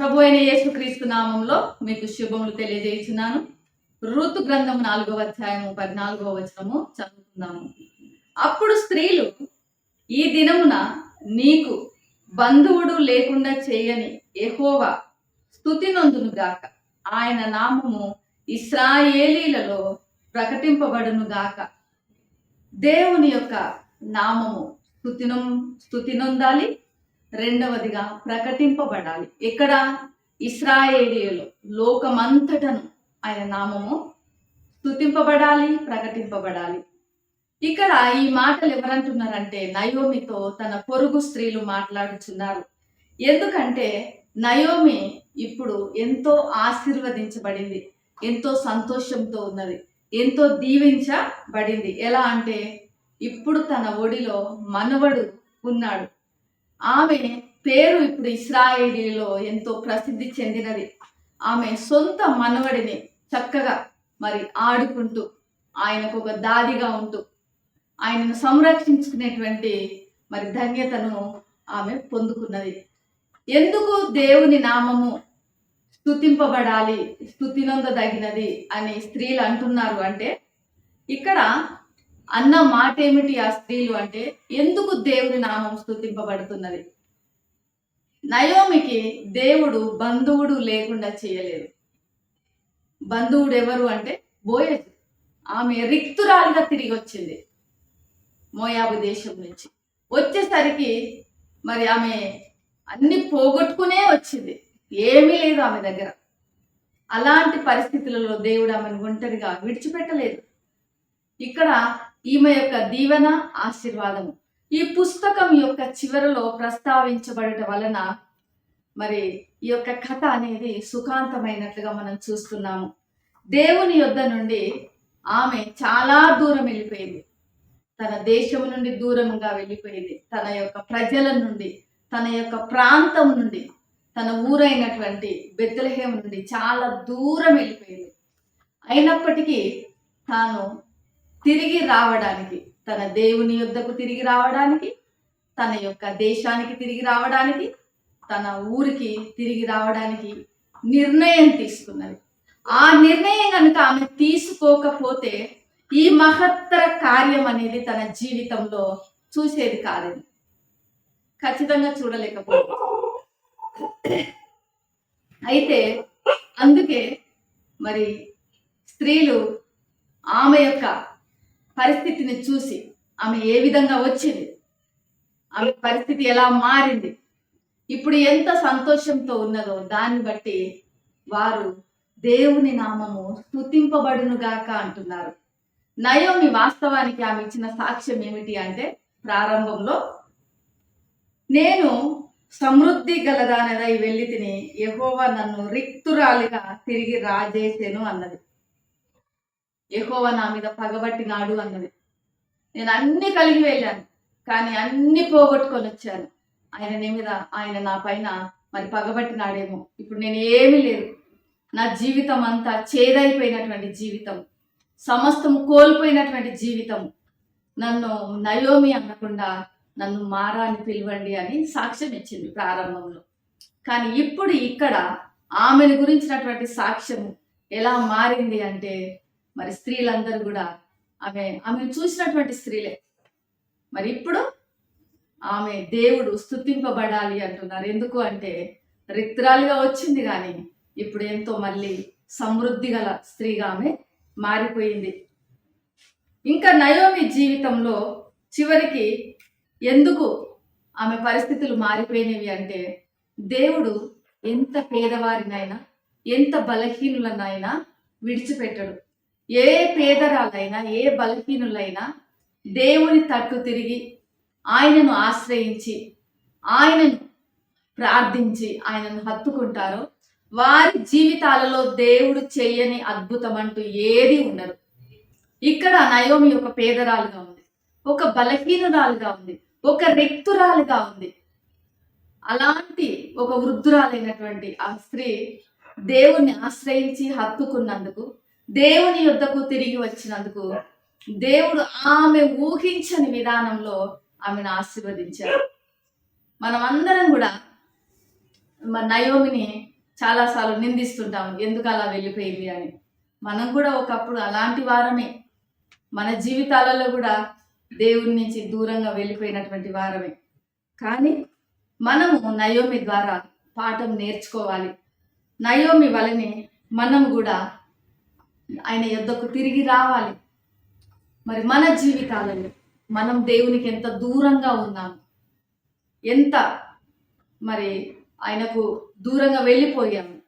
ప్రభు అయిన యేసుక్రీస్తు నామంలో మీకు శుభములు తెలియజేస్తున్నాను ఋతు గ్రంథం నాలుగవ అధ్యాయము పద్నాలుగవ వచనము చదువుతున్నాము అప్పుడు స్త్రీలు ఈ దినమున నీకు బంధువుడు లేకుండా చేయని ఎహోవా స్థుతి నొందును గాక. ఆయన నామము ఇస్రాయేలీలలో ప్రకటింపబడును గాక. దేవుని యొక్క నామము స్థుతినం స్థుతి నొందాలి రెండవదిగా ప్రకటింపబడాలి. ఎక్కడ? ఇస్రాయేలియలో లోకమంతటను ఆయన నామము స్థుతింపబడాలి ప్రకటింపబడాలి. ఇక్కడ ఈ మాటలు ఎవరంటున్నారంటే నయోమితో తన పొరుగు స్త్రీలు మాట్లాడుచున్నారు. ఎందుకంటే నయోమి ఇప్పుడు ఎంతో ఆశీర్వదించబడింది ఎంతో సంతోషంతో ఉన్నది ఎంతో దీవించబడింది. ఎలా అంటే ఇప్పుడు తన ఒడిలో మనవడు ఉన్నాడు. ఆమె పేరు ఇప్పుడు ఇస్రాయేలీలో ఎంతో ప్రసిద్ధి చెందినది. ఆమె సొంత మనవడిని చక్కగా మరి ఆడుకుంటూ ఆయనకు ఒక దాదిగా ఉంటూ ఆయనను సంరక్షించుకునేటువంటి మరి ధన్యతను ఆమె పొందుకున్నది. ఎందుకు దేవుని నామము స్థుతింపబడాలి స్థుతినొందదగినది అని స్త్రీలు అంటున్నారు అంటే ఇక్కడ అన్న మాట ఏమిటి ఆ స్త్రీలు అంటే? ఎందుకు దేవుని నామం స్థుతింపబడుతున్నది నయోమికి దేవుడు బంధువుడు లేకుండా చేయలేదు. బంధువుడు ఎవరు అంటే బోయజ్. ఆమె రిక్తురాలుగా తిరిగి వచ్చింది మోయాబు దేశం నుంచి. వచ్చేసరికి మరి ఆమె అన్ని పోగొట్టుకునే వచ్చింది. ఏమీ లేదు ఆమె దగ్గర. అలాంటి పరిస్థితులలో దేవుడు ఆమెను ఒంటరిగా విడిచిపెట్టలేదు. ఇక్కడ ఈమె యొక్క దీవెన ఆశీర్వాదము. ఈ పుస్తకం యొక్క చివరలో ప్రస్తావించబడటం వలన మరి ఈ యొక్క కథ అనేది సుఖాంతమైనట్లుగా మనం చూస్తున్నాము. దేవుని యొద్ద నుండి ఆమె చాలా దూరం వెళ్ళిపోయింది. తన దేశం నుండి దూరంగా వెళ్ళిపోయింది. తన యొక్క ప్రజల నుండి తన యొక్క ప్రాంతం నుండి తన ఊరైనటువంటి బెత్తలహేమ నుండి చాలా దూరం వెళ్ళిపోయింది. అయినప్పటికీ తాను తిరిగి రావడానికి తన దేవుని యొద్దకు తిరిగి రావడానికి తన యొక్క దేశానికి తిరిగి రావడానికి తన ఊరికి తిరిగి రావడానికి నిర్ణయం తీసుకున్నది. ఆ నిర్ణయం కనుక ఆమె తీసుకోకపోతే ఈ మహత్తర కార్యం అనేది తన జీవితంలో చూసేది కాదని ఖచ్చితంగా చూడలేకపోయింది. అయితే అందుకే మరి స్త్రీలు ఆమె యొక్క పరిస్థితిని చూసి ఆమె ఏ విధంగా వచ్చింది? ఆమె పరిస్థితి ఎలా మారింది? ఇప్పుడు ఎంత సంతోషంతో ఉన్నదో దాన్ని బట్టి వారు దేవుని నామము స్థుతింపబడునుగాక అంటున్నారు. నయోమి వాస్తవానికి ఆమె ఇచ్చిన సాక్ష్యం ఏమిటి అంటే ప్రారంభంలో నేను సమృద్ధి గలదానదై వెళ్ళి తిని యహోవా నన్ను రిక్తురాలిగా తిరిగి రాజేసేను అన్నది. ఎహోవ నా మీద పగబట్టినాడు అన్నది. నేను అన్ని కలిగి వెళ్ళాను కానీ అన్ని పోగొట్టుకొని వచ్చాను. ఆయన నీ మీద ఆయన నా పైన మరి పగబట్టినాడేమో. ఇప్పుడు నేను ఏమీ లేదు. నా జీవితం అంతా చేదైపోయినటువంటి జీవితం. సమస్తం కోల్పోయినటువంటి జీవితం. నన్ను నయోమి అనకుండా నన్ను మారా అని పిలవండి అని సాక్ష్యం ఇచ్చింది ప్రారంభంలో. కానీ ఇప్పుడు ఇక్కడ ఆమెను గురించినటువంటి సాక్ష్యం ఎలా మారింది అంటే మరి స్త్రీలందరూ కూడా ఆమె ఆమెను చూసినటువంటి స్త్రీలే. మరి ఇప్పుడు ఆమె దేవుడు స్తుతింపబడాలి అంటున్నారు. ఎందుకు అంటే రిక్తురాలుగా వచ్చింది కానీ ఇప్పుడు ఎంతో మళ్ళీ సమృద్ధి గల స్త్రీగా ఆమె మారిపోయింది. ఇంకా నయోమి జీవితంలో చివరికి ఎందుకు ఆమె పరిస్థితులు మారిపోయినవి అంటే దేవుడు ఎంత పేదవారినైనా ఎంత బలహీనులనైనా విడిచిపెట్టడు. ఏ పేదరాలైనా ఏ బలహీనులైనా దేవుని తట్టు తిరిగి ఆయనను ఆశ్రయించి ఆయనను ప్రార్థించి ఆయనను హత్తుకుంటారో వారి జీవితాలలో దేవుడు చేయని అద్భుతం అంటూ ఏది ఉండదు. ఇక్కడ నయోమి ఒక పేదరాలుగా ఉంది ఒక బలహీనురాలుగా ఉంది ఒక రిక్తురాలుగా ఉంది. అలాంటి ఒక వృద్ధురాలైనటువంటి ఆ స్త్రీ దేవుణ్ణి ఆశ్రయించి హత్తుకున్నందుకు దేవుని యుద్ధకు తిరిగి వచ్చినందుకు దేవుడు ఆమె ఊహించని విధానంలో ఆమెను ఆశీర్వదించారు మనమందరం కూడా మన నయోమిని చాలాసార్లు నిందిస్తుంటాం ఎందుకు అలా వెళ్ళిపోయింది? అని. మనం కూడా ఒకప్పుడు అలాంటి వారమే. మన జీవితాలలో కూడా దేవుడి నుంచి దూరంగా వెళ్ళిపోయినటువంటి వారమే. కానీ మనము నయోమి ద్వారా పాఠం నేర్చుకోవాలి. నయోమి వలనే మనం కూడా ఆయన యొద్దకు తిరిగి రావాలి. మరి మన జీవితాలలో మనం దేవునికి ఎంత దూరంగా ఉన్నాము? ఎంత మరి ఆయనకు దూరంగా వెళ్ళిపోయాము?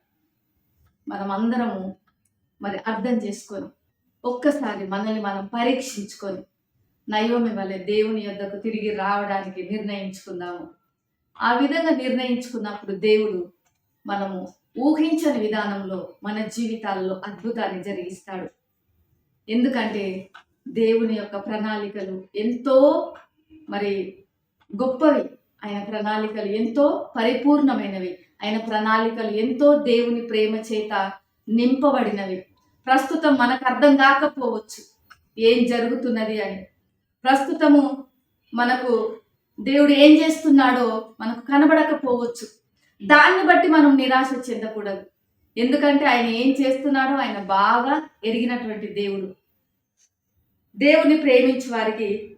మనం అందరము మరి అర్థం చేసుకొని ఒక్కసారి మనల్ని మనం పరీక్షించుకొని నయోమి వలె దేవుని యొద్దకు తిరిగి రావడానికి నిర్ణయించుకుందాము. ఆ విధంగా నిర్ణయించుకున్నప్పుడు దేవుడు మనము ఊహించని విధానంలో మన జీవితాల్లో అద్భుతాన్ని జరిగిస్తాడు. ఎందుకంటే దేవుని యొక్క ప్రణాళికలు ఎంతో మరి గొప్పవి. ఆయన ప్రణాళికలు ఎంతో పరిపూర్ణమైనవి. ఆయన ప్రణాళికలు ఎంతో దేవుని ప్రేమ చేత నింపబడినవి. ప్రస్తుతం మనకు అర్థం కాకపోవచ్చు ఏం జరుగుతున్నది అని. ప్రస్తుతము మనకు దేవుడు ఏం చేస్తున్నాడో మనకు కనబడకపోవచ్చు. దాన్ని బట్టి మనం నిరాశ చెందకూడదు. ఎందుకంటే ఆయన ఏం చేస్తున్నాడో ఆయన బాగా ఎరిగినటువంటి దేవుడు. దేవుని ప్రేమించు వారికి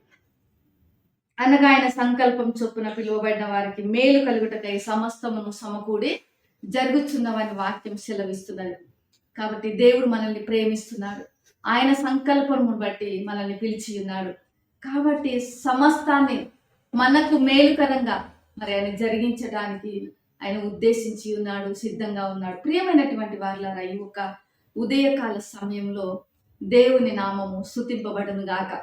అనగా ఆయన సంకల్పం చొప్పున పిలువబడిన వారికి మేలు కలుగుటకై సమస్తమును సమకూడి జరుగుచున్నవని వాక్యం సెలవిస్తున్నాడు కాబట్టి దేవుడు మనల్ని ప్రేమిస్తున్నాడు. ఆయన సంకల్పమును బట్టి మనల్ని పిలిచి ఉన్నాడు కాబట్టి సమస్తాన్ని మనకు మేలుకరంగా మరి ఆయన జరిగించడానికి ఆయన ఉద్దేశించి ఉన్నాడు సిద్ధంగా ఉన్నాడు. ప్రియమైనటువంటి వారిలారా ఈ ఒక ఉదయకాల సమయంలో దేవుని నామము స్థుతింపబడును గాక.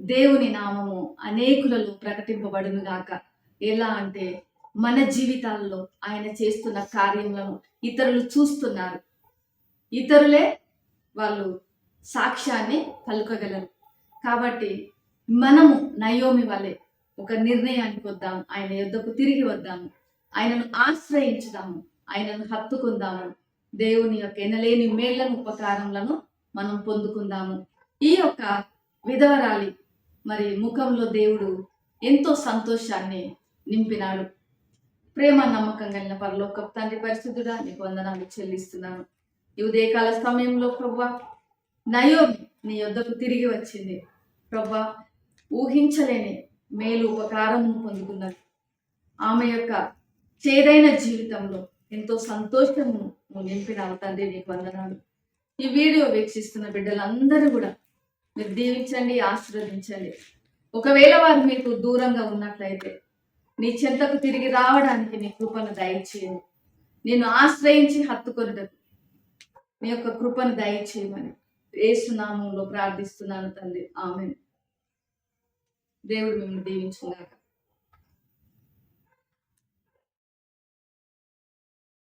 దేవుని నామము అనేకులలో ప్రకటింపబడును గాక. ఎలా అంటే మన జీవితాల్లో ఆయన చేస్తున్న కార్యములను ఇతరులు చూస్తున్నారు. ఇతరులే వాళ్ళు సాక్ష్యాన్ని పలుకగలరు. కాబట్టి మనము నయోమి వలె ఒక నిర్ణయానికి వద్దాము ఆయన యుద్ధకు తిరిగి వద్దాము. ఆయనను ఆశ్రయించుదాము ఆయనను హత్తుకుందాము. దేవుని యొక్క ఎనలేని మేళ్ళను ఉపకారములను మనం పొందుకుందాము. ఈ యొక్క విధవరాలి మరి ముఖంలో దేవుడు ఎంతో సంతోషాన్ని నింపినాడు. ప్రేమ నమ్మకం కలిగిన పరలోక తండ్రి పరిశుద్ధుడా నీకు వందనాలు చెల్లిస్తున్నాను. ఈ ఉదయకాల సమయంలో ప్రభా నయోమి నీ యొద్దకు తిరిగి వచ్చింది. ప్రభా ఊహించలేని మేలు ఉపకారము పొందుకున్నది ఆమె యొక్క చేదైన జీవితంలో ఎంతో సంతోషము నింపిన తండ్రి నీకు వందనాలు. ఈ వీడియో వీక్షిస్తున్న బిడ్డలందరూ కూడా మీరు దీవించండి ఆశీర్వదించండి. ఒకవేళ వారు మీకు దూరంగా ఉన్నట్లయితే నీ చెంతకు తిరిగి రావడానికి నీ కృపను దయచేయము నేను ఆశ్రయించి హత్తుకొనుటకు నీ యొక్క కృపను దయచేయమని ఏసునామంలో ప్రార్థిస్తున్నాను తండ్రి. ఆమె దేవుడు మిమ్మల్ని దీవించుగాక